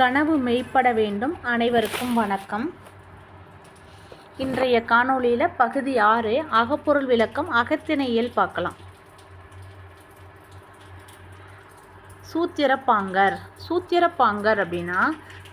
கனவு மெய்ப்பட வேண்டும். அனைவருக்கும் வணக்கம். இன்றைய காணொளியில் பகுதி ஆறு அகப்பொருள் விளக்கம் அகத்திணையில் பார்க்கலாம். சூத்திரப்பாங்கர். சூத்திரப்பாங்கர் அப்படின்னா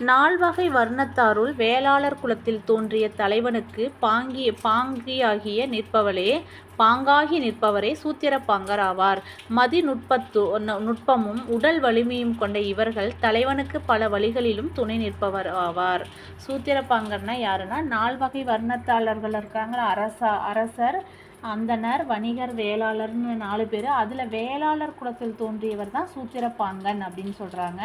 நால்வகை வர்ணத்தாருள் வேளாளர் குலத்தில் தோன்றிய தலைவனுக்கு பாங்கி பாங்கியாகிய நிற்பவளே பாங்காகி நிற்பவரே சூத்திரப்பாங்கர் ஆவார். மதி நுட்பத்து நுட்பமும் உடல் வலிமையும் கொண்ட இவர்கள் தலைவனுக்கு பல வழிகளிலும் துணை நிற்பவர் ஆவார். சூத்திரப்பாங்கர்னா யாருன்னா நால்வகை வர்ணத்தாளர்கள் இருக்காங்க அரசா அரசர் அந்தனர் வணிகர் வேளாளர்னு நாலு பேர். அதில் வேளாளர் குலத்தில் தோன்றியவர் தான் சூத்திரப்பாங்கன் அப்படின்னு சொல்கிறாங்க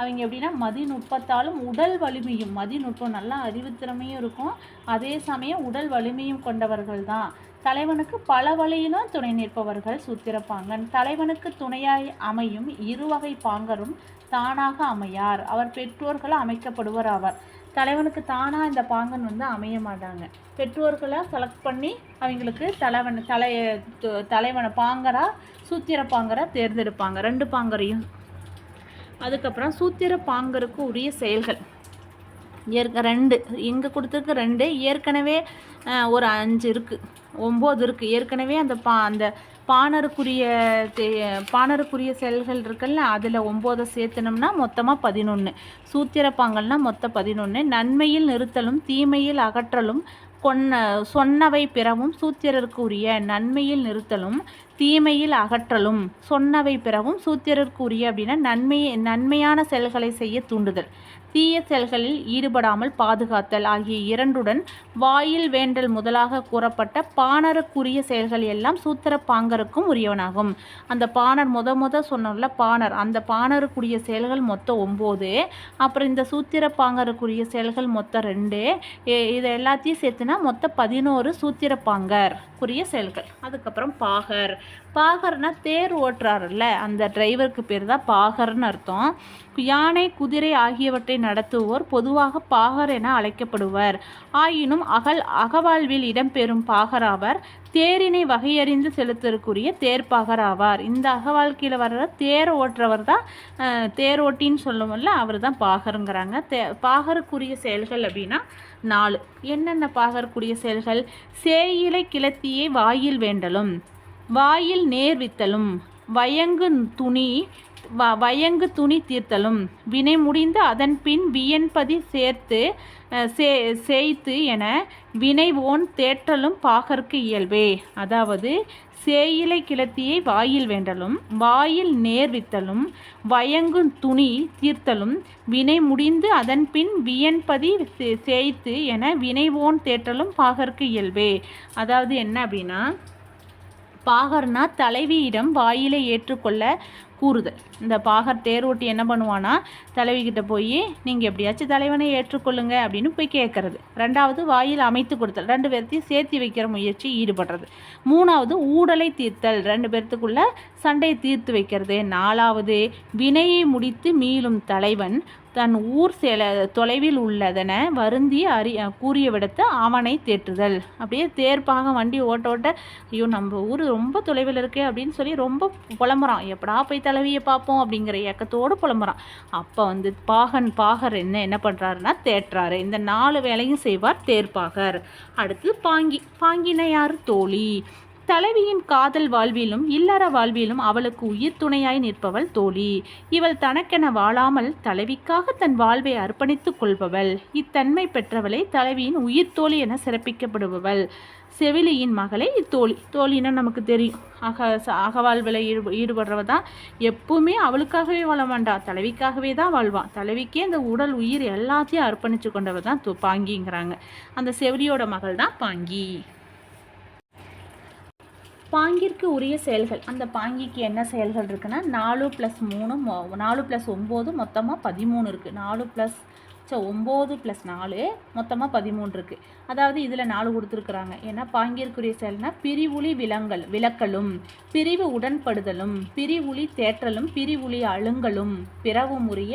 அவங்க எப்படின்னா மதிநுட்பத்தாலும் உடல் வலிமையும் மதிநுட்பம் நல்லா அறிவுத்திறமையும் இருக்கும். அதே சமயம் உடல் வலிமையும் கொண்டவர்கள் தான். தலைவனுக்கு பல வழியிலும் துணை நிற்பவர்கள் சூத்திரப்பாங்கன். தலைவனுக்கு துணையாய் அமையும் இருவகை பாங்கரும் தானாக அமையார். அவர் பெற்றோர்கள் அமைக்கப்படுவர் ஆவார் தலைவனுக்கு தானாக இந்த பாங்கன் வந்து அமைய மாட்டாங்க. பெற்றோர்களை செலக்ட் பண்ணி அவங்களுக்கு தலைவன் தலை தலைவனை பாங்கரா சூத்திர பாங்கரை தேர்ந்தெடுப்பாங்க. ரெண்டு பாங்கரையும். அதுக்கப்புறம் சூத்திர பாங்கருக்கு உரிய செயல்கள். ஏற்க ரெண்டு. இங்கே கொடுத்துருக்கு ரெண்டு. ஏற்கனவே ஒரு அஞ்சு இருக்குது ஒம்பது இருக்குது ஏற்கனவே அந்த பா அந்த பாணருக்குரிய தே- பாணருக்குரிய செல்கள் இருக்குல்ல அதில் ஒம்போதை சேர்த்தனம்னா மொத்தமாக பதினொன்று சூத்திரப்பாங்கல்னா மொத்தம் பதினொன்று நன்மையில் நிறுத்தலும் தீமையில் அகற்றலும் கொன்ன சொன்னவை பிறவும் சூத்திரருக்குரிய நன்மையில் நிறுத்தலும் தீமையில் அகற்றலும் சொன்னவை பிறவும் சூத்திரருக்குரிய அப்படின்னா நன்மை நன்மையான செயல்களை செய்ய தூண்டுதல். தீய செயல்களில் ஈடுபடாமல் பாதுகாத்தல் ஆகிய இரண்டுடன் வாயில் வேண்டல் முதலாக கூறப்பட்ட பாணருக்குரிய செயல்கள் எல்லாம் சூத்திர பாங்கருக்கும் உரியவனாகும். அந்த பாணர் முத முத சொன்னோம்ல பாணர் அந்த பாணருக்குரிய செயல்கள் மொத்தம் ஒம்பது. அப்புறம் இந்த சூத்திர பாங்கருக்குரிய செயல்கள் மொத்தம் ரெண்டு. இதை எல்லாத்தையும் சேர்த்துனா மொத்தம் பதினோரு சூத்திர பாங்கர் குரிய செயல்கள். அதுக்கப்புறம் பாகர். பாகர்னா தேர் ஓட்டுறாருல்ல அந்த டிரைவருக்கு பேர் தான் பாகர்னு அர்த்தம். யானை குதிரை ஆகியவற்றை நடத்துவோர் பொதுவாக பாகர் என அழைக்கப்படுவர். ஆயினும் அகல் அகவாழ்வில் இடம்பெறும் பாகர் ஆவர் தேரினை வகையறிந்து செலுத்தற்குரிய தேர்ப்பாகர் ஆவார். இந்த அகவாழ்க்கையில் வர்ற தேர் ஓட்டுறவர் தான் தேரோட்டின்னு தேர் ஓட்டின்னு சொல்லுவோம்ல அவர் தான் பாகருங்கிறாங்க. தே பாகருக்குரிய செயல்கள் அப்படின்னா நாலு. என்னென்ன பாகருக்குரிய செயல்கள்? சேயிலை கிளத்தியை வாயில் வேண்டலும் வாயில் நேர்வித்தலும் வயங்கு துணி வ வயங்கு துணி தீர்த்தலும். வினை முடிந்து அதன் பின் வியன்பதி சேர்த்து சே சேய்த்து என வினை ஓன் தேற்றலும் பாகற்கு இயல்பே. அதாவது சேயிலை கிளத்தியை வாயில் வேண்டலும் வாயில் நேர்வித்தலும் வயங்கு துணி தீர்த்தலும் வினை முடிந்து அதன் பின் வியன்பதி சேய்த்து என வினைவோன் தேற்றலும் பாகற்கு இயல்பே. அதாவது என்ன அப்படின்னா பாகர்னா தலைவியிடம் வாயிலை ஏற்றுக்கொள்ள கூறுதல். இந்த பாகர் தேரோட்டி என்ன பண்ணுவானா தலைவிக்கிட்ட போய் நீங்கள் எப்படியாச்சும் தலைவனை ஏற்றுக்கொள்ளுங்க அப்படின்னு போய் கேட்கறது ரெண்டாவது வாயில் அமைத்து கொடுத்தல். ரெண்டு பேர்த்தையும் சேர்த்து வைக்கிற முயற்சி ஈடுபடுறது. மூணாவது ஊடலை தீர்த்தல். ரெண்டு பேர்த்துக்குள்ள சண்டையை தீர்த்து வைக்கிறது. நாலாவது வினையை முடித்து மீளும் தலைவன் தன் ஊர் செல தொலைவில் உள்ளதென வருந்தி அறி கூறிய விடத்து அவனை தேற்றுதல். அப்படியே தேர்ப்பாக வண்டி ஓட்ட ஓட்ட ஐயோ நம்ம ஊர் ரொம்ப தொலைவில் இருக்கே அப்படின்னு சொல்லி ரொம்ப புலம்புறான். எப்படா போய் தலைவியை பார்ப்போம் அப்படிங்கிற ஏக்கத்தோடு புலம்புறான். அப்போ வந்து பாகன் பாகர் என்ன என்ன பண்ணுறாருன்னா தேற்றாரு. இந்த நாலு வேலையும் செய்வார் தேர்ப்பாகர். அடுத்து பாங்கி பாங்கின யார்? தோழி. தலைவியின் காதல் வாழ்விலும் இல்லற வாழ்விலும் அவளுக்கு உயிர் துணையாய் நிற்பவள் தோழி. இவள் தனக்கென வாழாமல் தலைவிக்காக தன் வாழ்வை அர்ப்பணித்துக் கொள்பவள். இத்தன்மை பெற்றவளை தலைவியின் உயிர் தோழி என சிறப்பிக்கப்படுபவள். செவிலியின் மகளே இத்தோழி. தோழின்னா நமக்கு தெரியும். அக ச- அகவாழ்வில் ஈடு ஈடுபடுறவ தான் எப்பவுமே அவளுக்காகவே வாழ மாட்டா. தலைவிக்காகவே தான் வாழ்வான் தலைவிக்கே அந்த உடல் உயிர் எல்லாத்தையும் அர்ப்பணித்து கொண்டவ தான் பாங்கிங்கிறாங்க. அந்த செவிலியோட மகள் தான் பாங்கி. பாங்கிற்கு உரிய செயல்கள். அந்த பாங்கிக்கு என்ன செயல்கள் இருக்குன்னா நாலு ப்ளஸ் மூணு நாலு ப்ளஸ் ஒம்பது மொத்தமாக பதிமூணு இருக்குது நாலு ப்ளஸ் ஸோ ஒம்பது ப்ளஸ் நாலு மொத்தமாக பதிமூணு இருக்குது அதாவது இதில் நாலு கொடுத்துருக்குறாங்க. ஏன்னா பாங்கிற்குரிய செயல்னா பிரிவுளி விலங்கல் விலக்கலும் பிரிவு உடன்படுதலும் பிரிவுளி தேற்றலும் பிரிவுளி அழுங்கலும் பிறவும் உரிய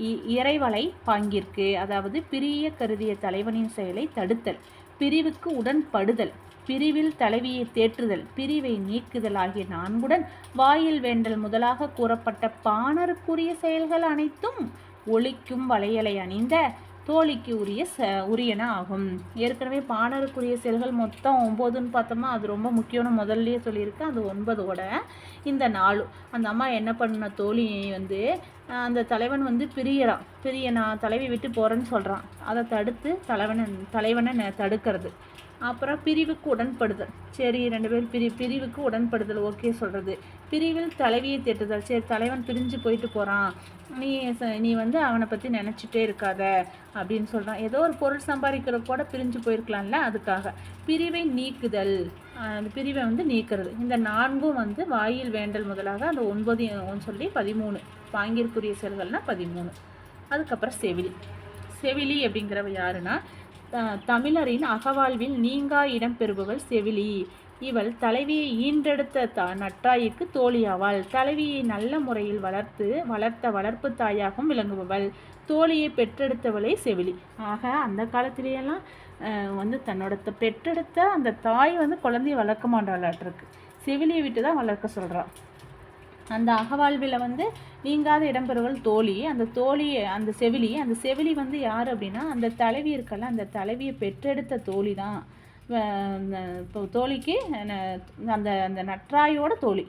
இ- இறைவலை பாங்கிற்கு அதாவது பிரிய கருதிய தலைவனின் செயலை தடுத்தல் பிரிவுக்கு உடன்படுதல் பிரிவில் தலைவியை தேற்றுதல் பிரிவை நீக்குதல் ஆகிய நான்குடன் வாயில் வேண்டல் முதலாக கூறப்பட்ட பாணருக்குரிய செயல்கள் அனைத்தும் ஒழிக்கும் வளையலை அணிந்த தோழிக்கு உரிய ச உரியன ஆகும். ஏற்கனவே பாணருக்குரிய செயல்கள் மொத்தம் ஒம்போதுன்னு பார்த்தோமா? அது ரொம்ப முக்கியம்னு முதல்லயே சொல்லியிருக்கேன் அது ஒன்பதோட இந்த நாலு. அந்த அம்மா என்ன பண்ண தோழி வந்து அந்த தலைவன் வந்து பிரியறான் பிரிய நான் தலைவி விட்டு போகிறேன்னு சொல்கிறான் அதை தடுத்து தலைவனை தலைவனை தடுக்கிறது. அப்புறம் பிரிவுக்கு உடன்படுதல். சரி ரெண்டு பேரும் பிரி பிரிவுக்கு உடன்படுதல். ஓகே சொல்கிறது பிரிவில் தலைவியை தேட்டுதல் சரி தலைவன் பிரிஞ்சு போயிட்டு போகிறான் நீ ச- நீ வந்து அவனை பற்றி நினச்சிட்டே இருக்காத அப்படின்னு சொல்கிறான் ஏதோ ஒரு பொருள் சம்பாதிக்கிற கூட பிரிஞ்சு போயிருக்கலாம்ல அதுக்காக. பிரிவை நீக்குதல். அந்த பிரிவை வந்து நீக்கிறது. இந்த நான்கும் வந்து வாயில் வேண்டல் முதலாக அந்த ஒன்பது சொல்லி பதிமூணு. பாங்கிற்குரிய செயல்கள்னால் பதிமூணு. அதுக்கப்புறம் செவிலி. செவிலி அப்படிங்கிறவ யாருன்னா தமிழரின் அகவாழ்வில் நீங்கா இடம் பெறுபவள் செவிலி. இவள் தலைவியை ஈன்றெடுத்த த நட்டாய்க்கு தோழியாவாள். தலைவியை நல்ல முறையில் வளர்த்து வளர்த்த வளர்ப்பு தாயாகவும் விளங்குபவள். தோழியை பெற்றெடுத்தவளே செவிலி. ஆக அந்த காலத்திலேயெல்லாம் வந்து தன்னோட பெற்றெடுத்த அந்த தாய் வந்து குழந்தைய வளர்க்க மாட்டாளாட்டிருக்கு. செவிலியை விட்டு தான் வளர்க்க சொல்கிறான் அந்த அகவாழ்வில் வந்து நீங்காத இடம்பெறுவல் தோழி அந்த தோழி அந்த செவிலி அந்த செவிலி வந்து யார் அப்படின்னா அந்த தலைவி இருக்கல அந்த தலைவியை பெற்றெடுத்த தோழி தான் தோழிக்கு ந- அந்த அந்த நற்றாயோட தோழி.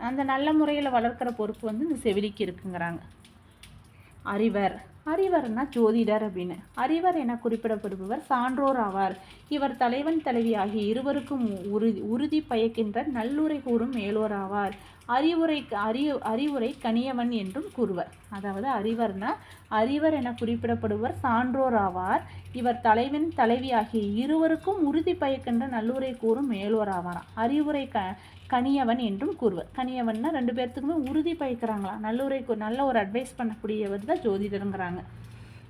அந்த நல்ல முறையில் வளர்க்குற பொறுப்பு வந்து இந்த செவிலிக்கு இருக்குங்கிறாங்க. அறிவர். அறிவர்னா ஜோதிடர் அப்படின்னு. அறிவர் என குறிப்பிடப்படுபவர் சான்றோர் ஆவார். இவர் தலைவன் தலைவி ஆகிய இருவருக்கும் உறுதி உறுதி பயக்கின்ற நல்லுரை கூறும் மேலோர் ஆவார். அறிவுரை அறி அறிவுரை கனியவன் என்றும் கூறுவர். அதாவது அறிவர்னா அறிவர் என குறிப்பிடப்படுவர் சான்றோர் ஆவார். இவர் தலைவன் தலைவி ஆகிய இருவருக்கும் உறுதி பயக்கின்ற நல்லுரை கூறும் மேலோர் ஆவாராம். அறிவுரை க கனியவன் என்றும் கூறுவர். கனியவன்னா ரெண்டு பேர்த்துக்குமே உறுதி பயக்கிறாங்களாம் நல்லுரை நல்ல ஒரு அட்வைஸ் பண்ணக்கூடியவர் தான் ஜோதிடருங்கிறாங்க.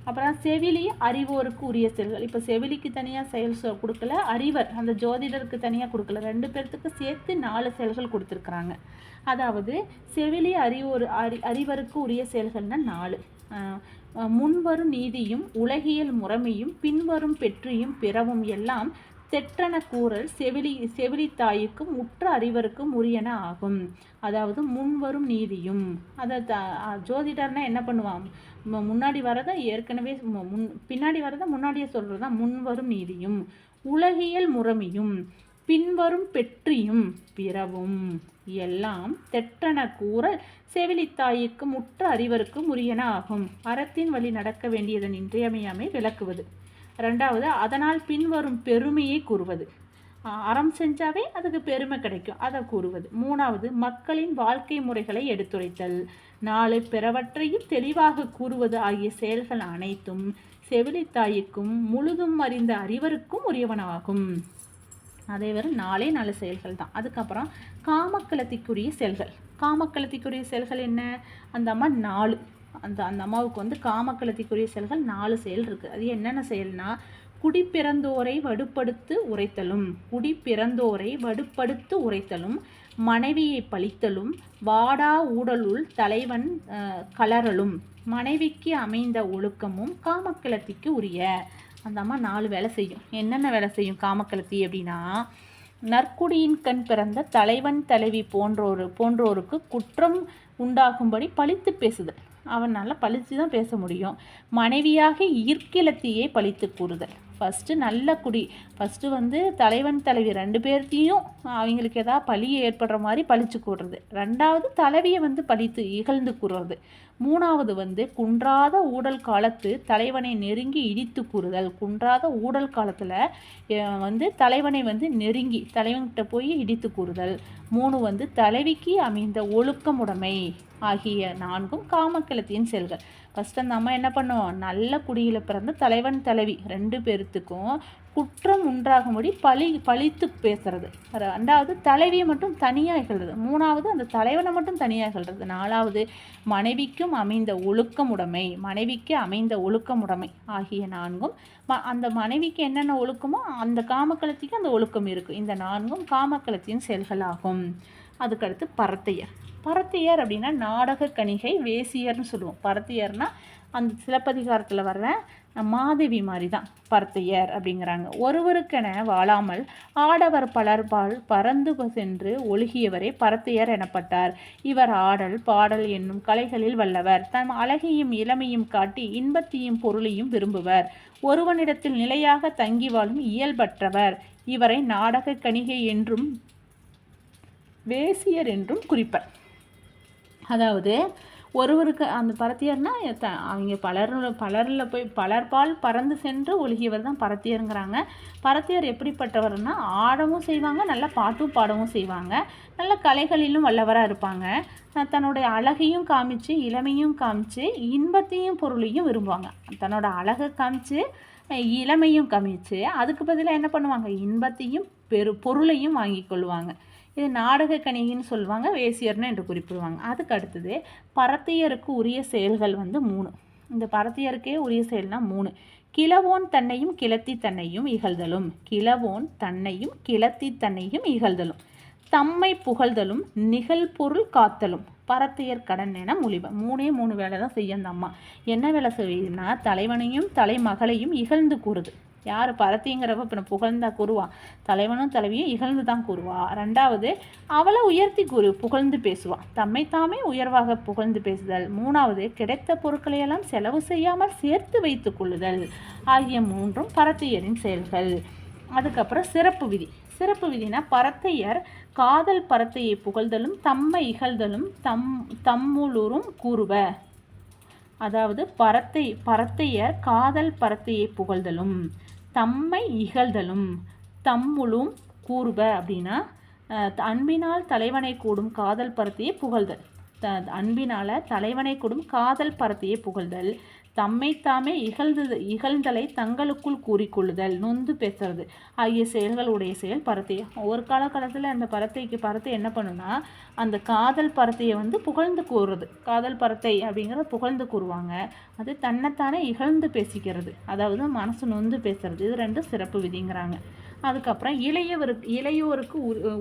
அப்புறம் செவிலி அறிவோருக்கு உரிய செயல்கள் இப்போ செவிலிக்கு தனியாக செயல் கொடுக்கல அறிவர் அந்த ஜோதிடருக்கு தனியாக கொடுக்கல. ரெண்டு பேர்த்துக்கு சேர்த்து நாலு செயல்கள் கொடுத்துருக்குறாங்க. அதாவது செவிலி அறிவோர் அறி அறிவருக்கு உரிய செயல்கள்னா நாலு. முன்வரும் நீதியும் உலகியல் முறைமையும் பின்வரும் பெற்றியும் பிறவும் எல்லாம் செற்றன கூறல் செவிலி செவிலித்தாய்க்கும் உற்ற அறிவருக்கும் உரியன ஆகும். அதாவது முன்வரும் நீதியும். அதை த ஜோதிடர்னா என்ன பண்ணுவான்? முன்னாடி வரதை ஏற்கனவே மு- முன் பின்னாடி வரதை முன்னாடியே சொல்கிறது தான் முன்வரும் நீதியும். உலகியல் முறமையும். பின்வரும் பெற்றியும் பிறவும். எல்லாம் தெற்றன கூறல் செவிலித்தாய்க்கும் உற்ற அறிவருக்கும் உரியன ஆகும். அறத்தின் வழி நடக்க வேண்டியதன் இன்றியமையாமை விளக்குவது. ரெண்டாவது அதனால் பின்வரும் பெருமையை கூறுவது. அறம் செஞ்சாவே அதுக்கு பெருமை கிடைக்கும் அதை கூறுவது. மூணாவது மக்களின் வாழ்க்கை முறைகளை எடுத்துரைத்தல். நாலு பிறவற்றையும் தெளிவாக கூறுவது ஆகிய செயல்கள் அனைத்தும் செவிலித்தாய்க்கும் முழுதும் அறிந்த அறிவருக்கும் உரியவனாகும். அதே வெறும் நாலே நாலு செயல்கள் தான். அதுக்கப்புறம் காமக்கலத்திற்குரிய செயல்கள். காமக்கலத்திற்குரிய செயல்கள் என்ன? அந்த அம்மா நாலு. அந்த அந்த அம்மாவுக்கு வந்து காமக்கலத்திக்குரிய செயல்கள் நாலு செயல் இருக்குது அது என்னென்ன செயல்னா குடிப்பிறந்தோரை வடுப்படுத்து உரைத்தலும் குடிப்பிறந்தோரை வடுப்படுத்து உரைத்தலும் மனைவியை பழித்தலும் வாடா ஊடலுள் தலைவன் கலரலும் கலறலும் மனைவிக்கு அமைந்த ஒழுக்கமும் காமக்கிளத்திக்கு உரிய. அந்த அம்மா நாலு வேலை செய்யும். என்னென்ன வேலை செய்யும் காமக்கிளத்தி அப்படின்னா நற்குடியின் கண் பிறந்த தலைவன் தலைவி போன்றோரு போன்றோருக்கு குற்றம் உண்டாகும்படி பழித்து பேசுதல். அவனால் பழித்து தான் பேச முடியும். மனைவியாக ஈர்க்கிலத்தையே பழித்து கூறுதல். ஃபஸ்ட்டு நல்ல குடி. ஃபஸ்ட்டு வந்து தலைவன் தலைவி ரெண்டு பேர்த்தையும் அவங்களுக்கு ஏதாவது பழி ஏற்படுற மாதிரி பழிச்சு கூடுறது. ரெண்டாவது தலைவியை வந்து பழித்து இகழ்ந்து கூறுறது மூணாவது வந்து குன்றாத ஊடல் காலத்து தலைவனை நெருங்கி இடித்து கூறுதல். குன்றாத ஊடல் காலத்தில் வந்து தலைவனை வந்து நெருங்கி தலைவன்கிட்ட போய் இடித்து கூறுதல். மூணு வந்து தலைவிக்கு அமைந்த ஒழுக்கமுடைமை ஆகிய நான்கும் காமக்கிளத்தின் செயல்கள் ஃபஸ்ட் அந்த அம்மா என்ன பண்ணும் நல்ல குடியில் பிறந்த தலைவன் தலைவி ரெண்டு பேர்த்துக்கும் குற்றம் உண்டாகும்படி பழி பழித்து பேசுறது. ரெண்டாவது தலைவியை மட்டும் தனியாக இகழ்றது. மூணாவது அந்த தலைவனை மட்டும் தனியாக இகழ்றது. நாலாவது மனைவிக்கும் அமைந்த ஒழுக்கமுடைமை மனைவிக்கு அமைந்த ஒழுக்கமுடைமை ஆகிய நான்கும் ம அந்த மனைவிக்கு என்னென்ன ஒழுக்கமோ அந்த காமக்களத்திக்கு அந்த ஒழுக்கம் இருக்கும். இந்த நான்கும் காமக்களத்தின் செயல்களாகும். அதுக்கடுத்து பரத்தையர். பரத்தியர் அப்படின்னா நாடக கணிகை வேசியர்னு சொல்லுவோம். பரத்தியர்னா அந்த சிலப்பதிகாரத்தில் வர்ற மாதவி மாதிரி தான் பரத்தையர் அப்படிங்கிறாங்க. ஒருவருக்கென வாழாமல் ஆடவர் பலர்பால் பறந்து சென்று ஒழுகியவரே பரத்தையர் எனப்பட்டார். இவர் ஆடல் பாடல் என்னும் கலைகளில் வல்லவர். தம் அழகையும் இளமையும் காட்டி இன்பத்தையும் பொருளையும் விரும்புவர். ஒருவனிடத்தில் நிலையாக தங்கி வாழும் இயல்பற்றவர். இவரை நாடக கணிகை என்றும் வேசியர் என்றும் குறிப்பர். அதாவது ஒருவருக்கு அந்த பரத்தியர்னா த அவங்க பலர் பலரில் போய் பலர்பால் பறந்து சென்று ஒழுகியவர் தான் பரத்தியருங்கிறாங்க. பரத்தியர் எப்படிப்பட்டவர்னா ஆடவும் செய்வாங்க நல்லா பாட்டும் பாடவும் செய்வாங்க. நல்ல கலைகளிலும் வல்லவராக இருப்பாங்க. தன்னுடைய அழகையும் காமிச்சு இளமையும் காமிச்சு இன்பத்தையும் பொருளையும் விரும்புவாங்க. தன்னோட அழகை காமிச்சு இளமையும் காமிச்சு அதுக்கு பதிலாக என்ன பண்ணுவாங்க? இன்பத்தையும் பெரு பொருளையும் வாங்கி கொள்வாங்க. இது நாடக கணிகின்னு சொல்லுவாங்க வேசியர்னு என்று குறிப்பிடுவாங்க. அதுக்கு அடுத்தது பரத்தியருக்கு உரிய செயல்கள் வந்து மூணு. இந்த பரத்தியருக்கே உரிய செயல்னால் மூணு. கிழவோன் தன்னையும் கிளத்தி தன்னையும் இகழ்தலும். கிழவோன் தன்னையும் கிளத்தி தன்னையும் இகழ்தலும். தம்மை புகழ்தலும் நிகழ்பொருள் காத்தலும். பரத்தையர் கடன் என மொழிப மூணே மூணு வேலை தான் செய்யும் அந்த அம்மா. என்ன வேலை செய்யுதுன்னா தலைவனையும் தலைமகளையும் இகழ்ந்து கூறுது. யார் பரத்திங்கிறப்ப இப்போ புகழ்ந்தா கூறுவா. தலைவனும் தலைவியும் இகழ்ந்து தான் கூறுவா. ரெண்டாவது அவளை உயர்த்தி கூறு புகழ்ந்து பேசுவா. தம்மை தாமே உயர்வாக புகழ்ந்து பேசுதல். மூணாவது கிடைத்த பொருட்களையெல்லாம் செலவு செய்யாமல் சேர்த்து வைத்து கொள்ளுதல். ஆகிய மூன்றும் பரத்தையரின் செயல்கள். அதுக்கப்புறம் சிறப்பு விதி. சிறப்பு விதினா பரத்தையர் காதல் பரத்தையை புகழ்தலும் தம்மை இகழ்தலும் தம் தம்முளூரும் கூறுவ. அதாவது பரத்தை பரத்தையர் காதல் பரத்தையை புகழ்தலும். தம்மை இகழ்தலும் தம்முளும் கூறுப அப்படின்னா அன்பினால் தலைவனை கூடும் காதல் பரத்தையே புகழ்தல். த அன்பினால் தலைவனை கூடும் காதல் பரத்தையே புகழ்தல். தம்மைத்தாமே இகழ்ந்தது இகழ்ந்தலை தங்களுக்குள் கூறிக்கொள்ளுதல் நொந்து பேசுறது. ஆகிய செயல்களுடைய செயல் பரத்தை. ஒரு காலகட்டத்தில் அந்த பரத்தைக்கு பரத்தை என்ன பண்ணுனா அந்த காதல் பரத்தையை வந்து புகழ்ந்து கூறுறது. காதல் பரத்தை அப்படிங்கிறத புகழ்ந்து கூறுவாங்க. அது தன்னைத்தானே இகழ்ந்து பேசிக்கிறது. அதாவது மனசு நொந்து பேசுறது. இது ரெண்டும் சிறப்பு விதிங்கிறாங்க. அதுக்கப்புறம் இளையவருக்கு இளையோருக்கு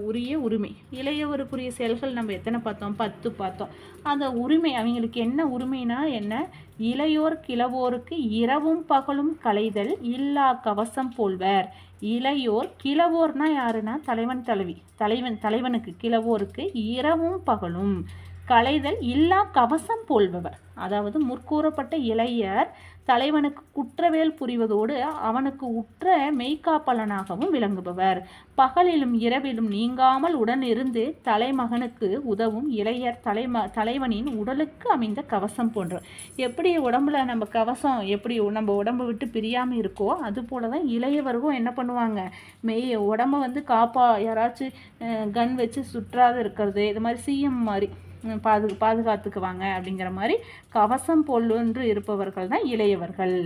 உரிய உரிமை. இளையவருக்குரிய செயல்கள் நம்ம எத்தனை பார்த்தோம்? பத்து பார்த்தோம். அந்த உரிமை அவங்களுக்கு என்ன உரிமைனா என்ன? இளையோர் கிழவோருக்கு இரவும் பகலும் களைதல் இல்லா கவசம் போல்வர். இளையோர் கிளவோர்னா யாருன்னா? தலைவன் தலைவி. தலைவன் தலைவனுக்கு கிழவோருக்கு இரவும் பகலும் களைதல் இல்லா கவசம் போல்பவர். அதாவது முற்கூறப்பட்ட இளையர் தலைவனுக்கு குற்றவேல் புரிவதோடு அவனுக்கு உற்ற மெய்காப்பலனாகவும் விளங்குபவர். பகலிலும் இரவிலும் நீங்காமல் உடனிருந்து தலைமகனுக்கு உதவும் இளையர் தலைம தலைவனின் உடலுக்கு அமைந்த கவசம் போன்ற. எப்படி உடம்புல நம்ம கவசம் எப்படி நம்ம உடம்பு விட்டு பிரியாமல் இருக்கோ அது போல தான் இளையவர்களும் என்ன பண்ணுவாங்க? மெய் உடம்ப வந்து காப்பா யாராச்சும் கன் வச்சு சுற்றாத இருக்கிறது இது மாதிரி சிஎம் மாதிரி. பாது பாதுகாத்துக்குவாங்க அப்படிங்கிற மாதிரி கவசம் பொல்லுன்று இருப்பவர்கள் தான் இளையவர்கள்.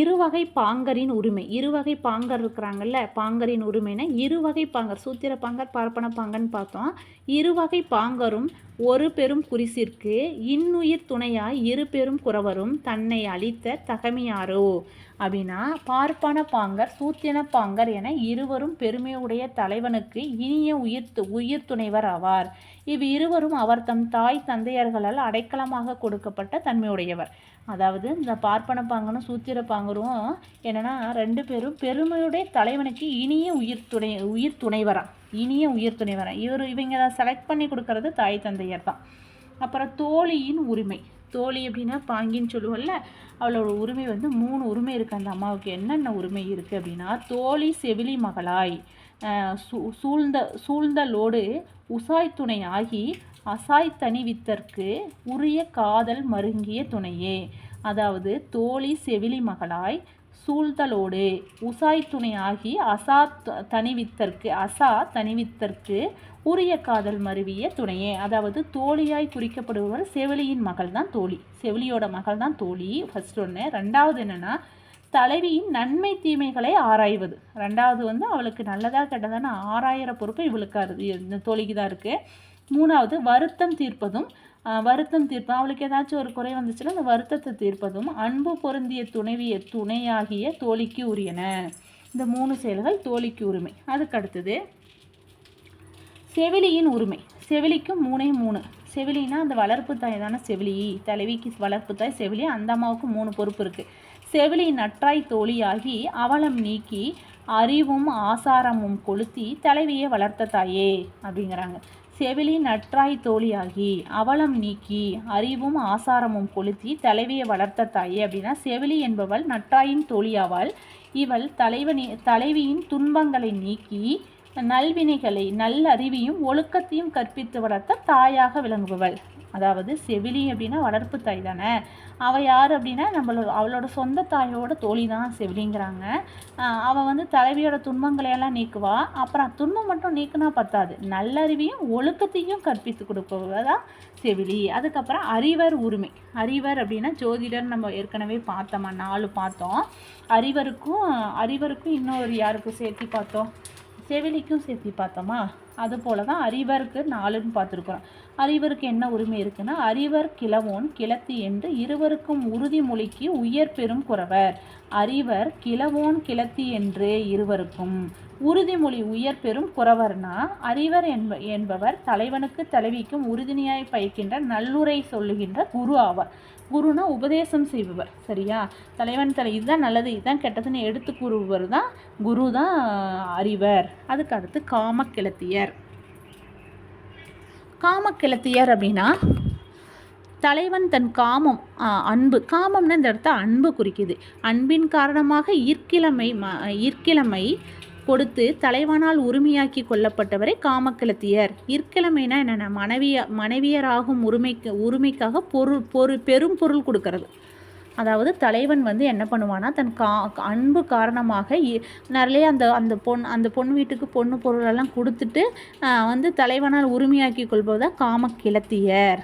இருவகை பாங்கரின் உரிமை. இருவகை பாங்கர் இருக்கிறாங்கல்ல பாங்கரின் உரிமைனா இருவகை பாங்கர் சூத்திர பாங்கர் பார்ப்பன பாங்கன்னு பார்த்தோம். இருவகை பாங்கரும் ஒரு பெரும் குறிசிற்கு இன்னுயிர் துணையாய் இரு பெரும் குறவரும் தன்னை அளித்த தகமையாரோ? அப்படின்னா பார்ப்பன பாங்கர் சூத்தின பாங்கர் என இருவரும் பெருமையுடைய தலைவனுக்கு இனிய உயிர் உயிர் துணைவர் ஆவார். இவ் இருவரும் அவர் தம் தாய் தந்தையர்களால் அடைக்கலமாக கொடுக்கப்பட்ட தன்மையுடையவர். அதாவது இந்த பார்ப்பன பாங்கனும் சூத்திர பாங்கரும் என்னென்னா ரெண்டு பேரும் பெருமையுடைய தலைவனுக்கு இனிய உயிர் துணை உயிர் துணைவரா இனிய உயிர் துணைவரா இவர் இவங்க செலக்ட் பண்ணி கொடுக்கறது தாய் தந்தையர் தான் அப்புறம் தோழியின் உரிமை. தோழி அப்படின்னா பாங்கின்னு சொல்லுவோம்ல அவளோட உரிமை வந்து மூணு உரிமை இருக்குது அந்த அம்மாவுக்கு என்னென்ன உரிமை இருக்குது அப்படின்னா தோழி செவிலி மகளாய் சூழ்ந்த சூழ்ந்தலோடு உசாய் துணை ஆகி அசாய் தனிவித்தற்கு உரிய காதல் மருங்கிய துணையே. அதாவது தோழி செவிலி மகளாய் சூழ்தலோடு உசாய் துணை ஆகி அசா தனிவித்தற்கு அசா தனிவித்தற்கு உரிய காதல் மருவிய துணையே. அதாவது தோழியாய் குறிக்கப்படுபவர் செவிலியின் மகள் தான் தோழி. செவிலியோட மகள் தான் தோழி ஃபர்ஸ்ட் ஒன்று ரெண்டாவது என்னென்னா தலைவியின் நன்மை தீமைகளை ஆராய்வது. ரெண்டாவது வந்து அவளுக்கு நல்லதாக கெட்டதான ஆறாயிரம் பொறுப்பு இவளுக்கு இந்த தோழிக்கு தான் இருக்குது மூணாவது வருத்தம் தீர்ப்பதும் வருத்தம் தீர்ப்பதும் அவளுக்கு ஏதாச்சும் ஒரு குறை வந்துச்சுன்னா அந்த வருத்தத்தை தீர்ப்பதும் அன்பு பொருந்திய துணைவிய துணையாகிய தோழிக்கு உரியன. இந்த மூணு செயல்கள் தோழிக்கு உரிமை. அதுக்கு அடுத்தது செவிலியின் உரிமை. செவிலிக்கும் மூணே மூணு. செவிலினா அந்த வளர்ப்பு தாய் தானே செவிலி. தலைவிக்கு வளர்ப்பு தாய் செவிலி. அந்த அம்மாவுக்கு மூணு பொறுப்பு இருக்குது செவிலி நற்றாய் தோழியாகி அவலம் நீக்கி அறிவும் ஆசாரமும் கொளுத்தி தலைவியை வளர்த்த தாயே அப்படிங்கிறாங்க. செவிலி நற்றாய் தோழியாகி அவலம் நீக்கி அறிவும் ஆசாரமும் கொளுத்தி தலைவியை வளர்த்த தாயே அப்படின்னா செவிலி என்பவள் நற்றாயின் தோழியாவாள். இவள் தலைவனி தலைவியின் துன்பங்களை நீக்கி நல்வினைகளை நல்லறிவையும் ஒழுக்கத்தையும் கற்பித்து வளர்த்த தாயாக விளங்குபவள். அதாவது செவிலி அப்படின்னா வளர்ப்பு தாய் தானே? அவள் யார் அப்படின்னா நம்மளோட அவளோட சொந்த தாயோட தோழி தான் செவிலிங்கிறாங்க அவள் வந்து தலைவியோட துன்பங்களை எல்லாம் நீக்குவா. அப்புறம் துன்பம் மட்டும் நீக்குனா பத்தாது. நல்லறிவையும் ஒழுக்கத்தையும் கற்பித்து கொடுப்பவதான் செவிலி. அதுக்கப்புறம் அறிவர் உரிமை. அறிவர் அப்படின்னா ஜோதிடர் நம்ம ஏற்கனவே பார்த்தோமா? நாலு பார்த்தோம். அறிவருக்கும் அறிவருக்கும் இன்னொரு யாருக்கும் சேர்த்து பார்த்தோம்? செவிலிக்கும் சேர்த்து பார்த்தோமா? அது போல தான் அறிவருக்கு நாலுன்னு பார்த்துருக்குறோம். அறிவருக்கு என்ன உரிமை இருக்குன்னா அறிவர் கிழவோன் கிளத்தி என்று இருவருக்கும் உறுதிமொழிக்கு உயர் பெரும் குறவர். அறிவர் கிழவோன் கிளத்தி என்று இருவருக்கும் உறுதிமொழி உயர் பெரும் குறவர்னா அறிவர் என்ப என்பவர் தலைவனுக்கு தலைவிக்கும் உறுதுணையாய் பயிக்கின்ற நல்லுரை சொல்லுகின்ற குரு ஆவார். குருனா உபதேசம் செய்பவர் சரியா? தலைவன் தலை இதுதான் நல்லது இதுதான் கெட்டதுன்னு எடுத்து கூறுபவர் தான் குரு தான் அறிவர். அதுக்கு அடுத்து காமக்கிளத்தியர். காமக்கிளத்தியர் அப்படின்னா தலைவன் தன் காமம் அன்பு. காமம்னு இந்த இடத்த அன்பு குறிக்குது. அன்பின் காரணமாக ஈர்க்கிழமை ம ஈர்க்கிழமை கொடுத்து தலைவனால் உரிமையாக்கி கொள்ளப்பட்டவரை காமக்கிளத்தியர் இற்கிழமைனா என்னென்ன மனைவிய மனைவியராகும் உரிமைக்கு உரிமைக்காக பொருள் பொரு பெரும் பொருள் கொடுக்கறது. அதாவது தலைவன் வந்து என்ன பண்ணுவானா தன் கா அன்பு காரணமாக இ- நிறைய அந்த அந்த பொன் அந்த பொன் வீட்டுக்கு பொண்ணு பொருளெல்லாம் கொடுத்துட்டு வந்து தலைவனால் உரிமையாக்கி கொள்பவதா காமக்கிளத்தியர்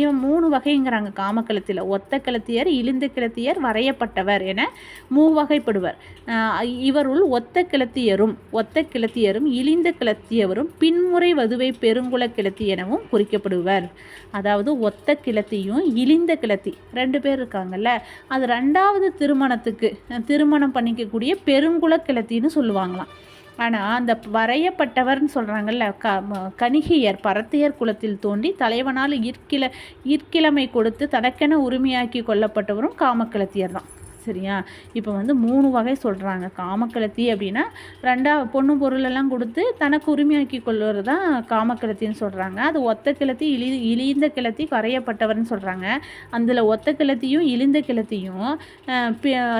இவன் மூணு வகைங்கிறாங்க. காமக்கலத்தில் ஒத்த கிளத்தியர் இழிந்த கிளத்தியர் வரையப்பட்டவர் என மூவகைப்படுவர். வகைப்படுவர் இவருள் ஒத்த கிளத்தியரும் ஒத்த கிளத்தியரும் இழிந்த கிளத்தியவரும் பின்முறை வதுவை பெருங்குல கிளத்தி எனவும் குறிக்கப்படுவர். அதாவது ஒத்த கிளத்தியும் இழிந்த கிளத்தி ரெண்டு பேர் இருக்காங்கல்ல. அது ரெண்டாவது திருமணத்துக்கு திருமணம் பண்ணிக்கக்கூடிய பெருங்குல கிளத்தின்னு சொல்லுவாங்களாம். ஆனால் அந்த வரையப்பட்டவர்னு சொல்கிறாங்கல்ல க கணிகையர் பரத்தையர் குலத்தில் தோன்றி தலைவனால் ஈர்க்கில ஈர்க்கிழமை கொடுத்து தனக்கென உரிமையாக்கி கொள்ளப்பட்டவரும் காமக்கிளத்தியர் தான் சரியா? இப்போ வந்து மூணு வகை சொல்கிறாங்க காமக்கிழத்தி அப்படின்னா ரெண்டா பொண்ணு பொருளெல்லாம் கொடுத்து தனக்கு உரிமையாக்கி கொள்வது தான் காமக்கிளத்தின்னு சொல்கிறாங்க அது ஒத்த கிளத்தி இழி இழிந்த கிளத்தி வரையப்பட்டவர்னு சொல்கிறாங்க அதில் ஒத்த கிளத்தியும் இழிந்த கிளத்தியும்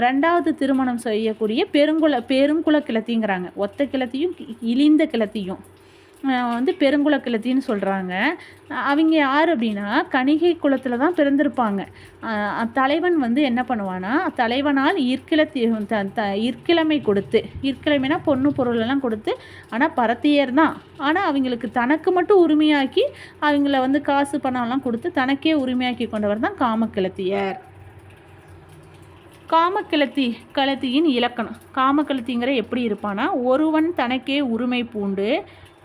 ரெண்டாவது திருமணம் செய்யக்கூடிய பெருங்குல பெருங்குல கிளத்திங்கிறாங்க ஒத்த கிளத்தியும் இழிந்த கிளத்தியும் வந்து பெருங்குல கிழத்தின்னு சொல்கிறாங்க அவங்க யார் அப்படின்னா கணிகை குலத்தில் தான் பிறந்திருப்பாங்க. தலைவன் வந்து என்ன பண்ணுவானா தலைவனால் ஈர்க்கிழத்தி த த ஈர்க்கிழமை கொடுத்து ஈர்க்கிழமைனா பொண்ணு பொருளெல்லாம் கொடுத்து ஆனால் பரத்தியர் தான். ஆனால் அவங்களுக்கு தனக்கு மட்டும் உரிமையாக்கி அவங்கள வந்து காசு பணம்லாம் கொடுத்து தனக்கே உரிமையாக்கி கொண்டவர் தான் காமக்கிளத்தியர் காமக்கிளத்தி கிளத்தியின் இலக்கணம். காமக்கிழத்திங்கிற எப்படி இருப்பானா ஒருவன் தனக்கே உரிமை பூண்டு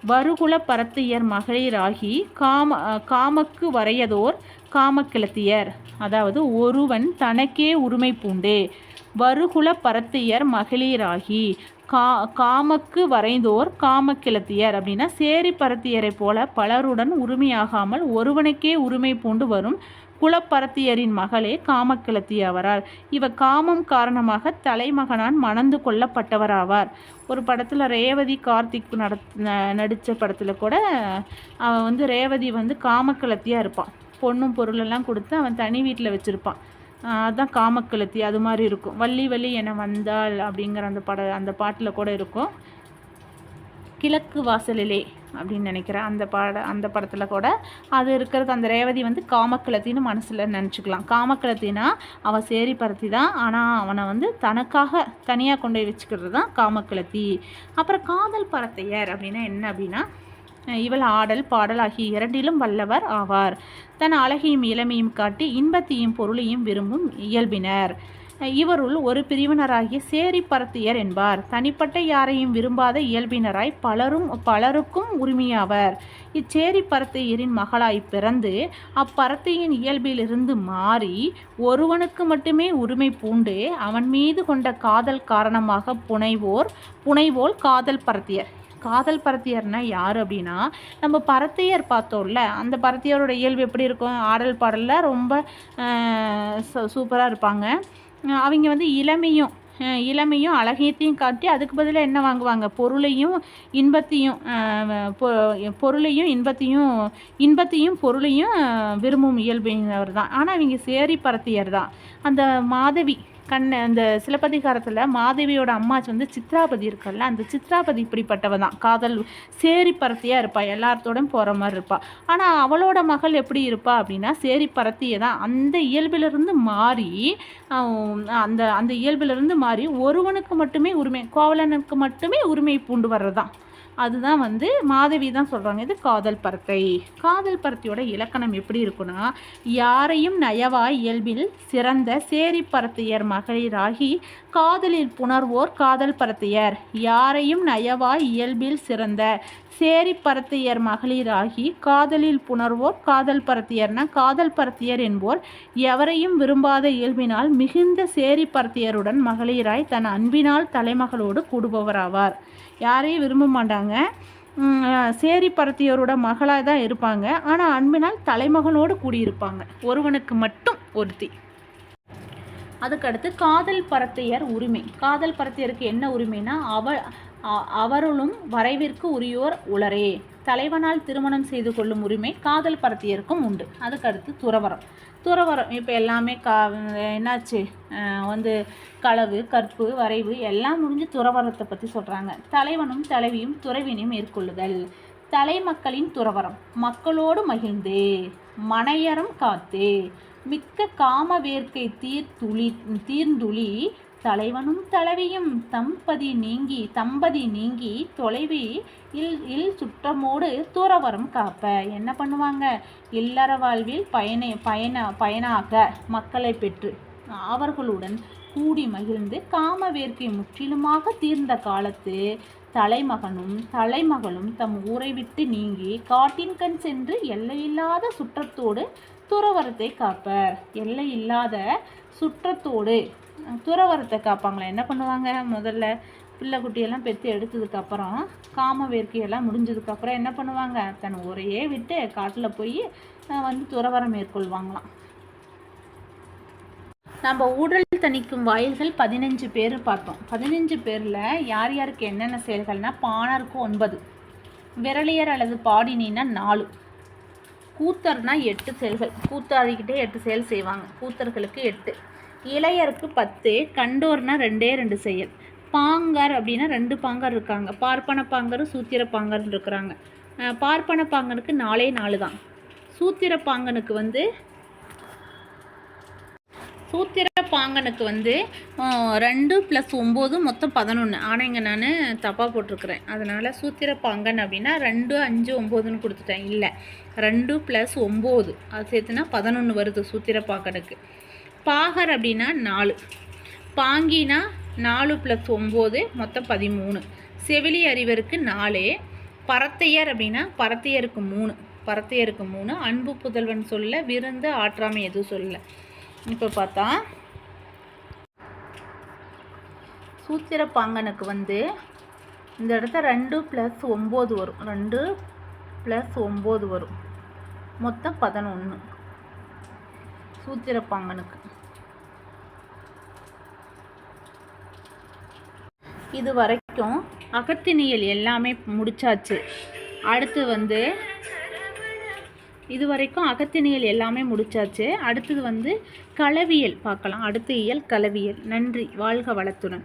வருகுல பரத்தியர் மகளிராகி காம காமக்கு வரையதோர் காமக்கிளத்தியர். அதாவது ஒருவன் தனக்கே உரிமை பூண்டு. வருகுல பரத்தியர் மகளிராகி கா காமக்கு வரைந்தோர் காமக்கிளத்தியர் அப்படின்னா சேரி பரத்தியரை போல பலருடன் உரிமையாகாமல் ஒருவனுக்கே உரிமை பூண்டு வரும் குலப்பரத்தியரின் மகளே காமக்கிளத்தி ஆவரார் இவ காமம் காரணமாக தலைமகனான் மணந்து கொள்ளப்பட்டவராவார் ஒரு படத்தில் ரேவதி கார்த்திக் நட நடித்த படத்தில் கூட அவன் வந்து ரேவதி வந்து காமக்கிளத்தியாக இருப்பான். பொண்ணும் பொருளெல்லாம் கொடுத்து அவன் தனி வீட்டில் வச்சுருப்பான். அதுதான் காமக்கிளத்தி அது மாதிரி இருக்கும். வள்ளி வள்ளி என வந்தால் அப்படிங்கிற அந்த பட அந்த பாட்டில் கூட இருக்கும். கிழக்கு வாசலிலே அப்படின்னு நினைக்கிறேன். அந்த பாட அந்த படத்தில் கூட அது இருக்கிறது அந்த ரேவதி வந்து காமக்கிழத்தின்னு மனசில் நினச்சிக்கலாம். காமக்கிழத்தினா அவள் சேரி பருத்தி தான். ஆனால் அவனை வந்து தனக்காக தனியாக கொண்டு போய் வச்சுக்கிறது தான் காமக்கிழத்தி அப்புறம் காதல் பரத்தையர் அப்படின்னா என்ன அப்படின்னா இவள் ஆடல் பாடல் ஆகிய இரண்டிலும் வல்லவர் ஆவார். தன் அழகையும் இளமையும் காட்டி இன்பத்தையும் பொருளையும் விரும்பும் இயல்பினர். இவருள் ஒரு பிரிவினராகிய சேரி பரத்தியர் என்பார். தனிப்பட்ட யாரையும் விரும்பாத இயல்பினராய் பலரும் பலருக்கும் உரிமையாவர். இச்சேரி பரத்தையரின் மகளாய் பிறந்து அப்பரத்தையின் இயல்பிலிருந்து மாறி ஒருவனுக்கு மட்டுமே உரிமை பூண்டு அவன் மீது கொண்ட காதல் காரணமாக புனைவோர் புனைவோல் காதல் பரத்தியர். காதல் பரத்தியர்னா யார் அப்படின்னா நம்ம பரத்தியர் பார்த்தோம்ல அந்த பரத்தியரோட இயல்பு எப்படி இருக்கும்? ஆடல் பாடலில் ரொம்ப சூப்பராக இருப்பாங்க. அவங்க வந்து இளமையும் இளமையும் அழகியத்தையும் காட்டி அதுக்கு பதிலாக என்ன வாங்குவாங்க? பொருளையும் இன்பத்தையும் பொ- பொருளையும் இன்பத்தையும் இன்பத்தையும் பொருளையும் விரும்பும் இயல்பினவர் தான் ஆனால் அவங்க சேரி பரத்தியர் தான் அந்த மாதவி கண் அந்த சிலப்பதிகாரத்தில் மாதவியோட அம்மாச்சி வந்து சித்ராபதி இருக்கல்ல அந்த சித்ராபதி இப்படிப்பட்டவ தான். காதல் சேரி பரத்தியாக இருப்பாள் எல்லாத்தோடும் போகிற மாதிரி இருப்பாள் ஆனால் அவளோட மகள் எப்படி இருப்பா அப்படின்னா சேரி பரத்தியை தான் அந்த இயல்பிலிருந்து மாறி அந்த அந்த இயல்பிலிருந்து மாறி ஒருவனுக்கு மட்டுமே உரிமை கோவலனுக்கு மட்டுமே உரிமை பூண்டு வர்றதான் அதுதான் வந்து மாதவி தான் சொல்கிறாங்க இது காதல் பரத்தை. காதல் பருத்தியோட இலக்கணம் எப்படி இருக்குன்னா யாரையும் நயவாய் இயல்பில் சிறந்த சேரி பரத்தையர் மகளிராகி காதலில் புணர்வோர் காதல் பரத்தியர். யாரையும் நயவாய் இயல்பில் சிறந்த சேரி பரத்தியர் மகளிராகி காதலில் புணர்வோர் காதல் பரத்தியர்னா காதல் பரத்தியர் என்போர் எவரையும் விரும்பாத இயல்பினால் மிகுந்த சேரி பரத்தியருடன் மகளிராய் தன் அன்பினால் தலைமகளோடு கூடுபவராவார். யாரையும் விரும்ப மாட்டாங்க. சேரி பரத்தியரோட மகளாக தான் இருப்பாங்க. ஆனால் அன்பினால் தலைமகனோடு கூடியிருப்பாங்க. ஒருவனுக்கு மட்டும் ஒருத்தி. அதுக்கடுத்து காதல் பரத்தையர் உரிமை. காதல் பரத்தையருக்கு என்ன உரிமைனா அவ அவருளும் வரைவிற்கு உரியோர் உளரே. தலைவனால் திருமணம் செய்து கொள்ளும் உரிமை காதல் பரத்தியருக்கும் உண்டு. அதுக்கடுத்து துறவரம். துறவரம் இப்போ எல்லாமே கா என்னாச்சு? வந்து களவு கற்பு வரைவு எல்லாம் முடிஞ்சு துறவரத்தை பற்றி சொல்கிறாங்க தலைவனும் தலைவியும் துறவினையும் மேற்கொள்ளுதல். தலைமக்களின் துறவரம் மக்களோடு மகிழ்ந்து மனையறம் காத்து மிக்க காம வேர்க்கை தீர்த்துளி தீர்ந்துளி தலைவனும் தலைவியும் தம்பதி நீங்கி தம்பதி நீங்கி தொலைவி இல் இல் சுற்றமோடு தூரவரம் காப்ப. என்ன பண்ணுவாங்க? இல்லற வாழ்வில் பயனை பயண பயனாக மக்களை பெற்று அவர்களுடன் கூடி மகிழ்ந்து காம வேர்க்கை முற்றிலுமாக தீர்ந்த காலத்து தலைமகனும் தலைமகளும் தம் ஊரை விட்டு நீங்கி காட்டின் கண் சென்று எல்லையில்லாத சுற்றத்தோடு துறவரத்தை காப்பர் எல்லையில்லாத சுற்றத்தோடு துறவரத்தை காப்பாங்களா என்ன பண்ணுவாங்க? முதல்ல பிள்ளை குட்டியெல்லாம் பெற்று எடுத்ததுக்கப்புறம் காம வேர்க்கையெல்லாம் முடிஞ்சதுக்கப்புறம் என்ன பண்ணுவாங்க? தன் ஒரே விட்டு காட்டில் போய் வந்து துறவரம் மேற்கொள்வாங்களாம். நம்ம உடல் தணிக்கும் வாயில்கள் பதினஞ்சு பேர் பார்த்தோம். பதினஞ்சு பேரில் யார் யாருக்கு என்னென்ன செயல்கள்னா பாணருக்கு ஒன்பது. விரலியர் அல்லது பாடினா நாலு. கூத்தர்னா எட்டு செயல்கள். கூத்தாடிக்கிட்டே எட்டு செயல் செய்வாங்க. கூத்தர்களுக்கு எட்டு. இளையருக்கு பத்து கண்டோர்னா ரெண்டே ரெண்டு செயல். பாங்கர் அப்படின்னா ரெண்டு பாங்கர் இருக்காங்க. பார்ப்பன பாங்கர் சூத்திர பாங்கர் இருக்கிறாங்க. பார்ப்பன பாங்கனுக்கு நாலே நாலு தான். சூத்திர பாங்கனுக்கு வந்து சூத்திர பாங்கனுக்கு வந்து ரெண்டு ப்ளஸ் ஒம்பது மொத்தம் பதினொன்று ஆனால் இங்கே நான் தப்பாக போட்டிருக்கிறேன். அதனால் சூத்திர பாங்கன் அப்படின்னா ரெண்டு அஞ்சு ஒம்போதுன்னு கொடுத்துட்டேன். இல்லை ரெண்டு ப்ளஸ் ஒம்பது. அது சேர்த்துனா பதினொன்று வருது சூத்திர பாங்கனுக்கு. பாகர் அப்படின்னா நாலு. பாங்கினா நாலு ப்ளஸ் ஒம்பது மொத்தம் பதிமூணு. செவிலி அறிவருக்கு நாலு. பரத்தையர் அப்படின்னா பரத்தையருக்கு மூணு. பரத்தையருக்கு மூணு. அன்பு புதல்வன் சொல்ல விருந்து ஆற்றாமை எதுவும் சொல்ல? இப்போ பார்த்தா சூத்திர பாங்கனுக்கு வந்து இந்த இடத்த ரெண்டு ப்ளஸ் ஒம்பது வரும். ரெண்டு ப்ளஸ் ஒம்பது வரும். மொத்தம் பதினொன்று சூத்திர பாங்கனுக்கு இது வரைக்கும் அகத்தினியல் எல்லாமே முடிச்சாச்சு. அடுத்து வந்து இது வரைக்கும் அகத்தினியல் எல்லாமே முடிச்சாச்சு. அடுத்தது வந்து களவியல் பார்க்கலாம். அடுத்த இயல் களவியல் நன்றி. வாழ்க வளத்துடன்.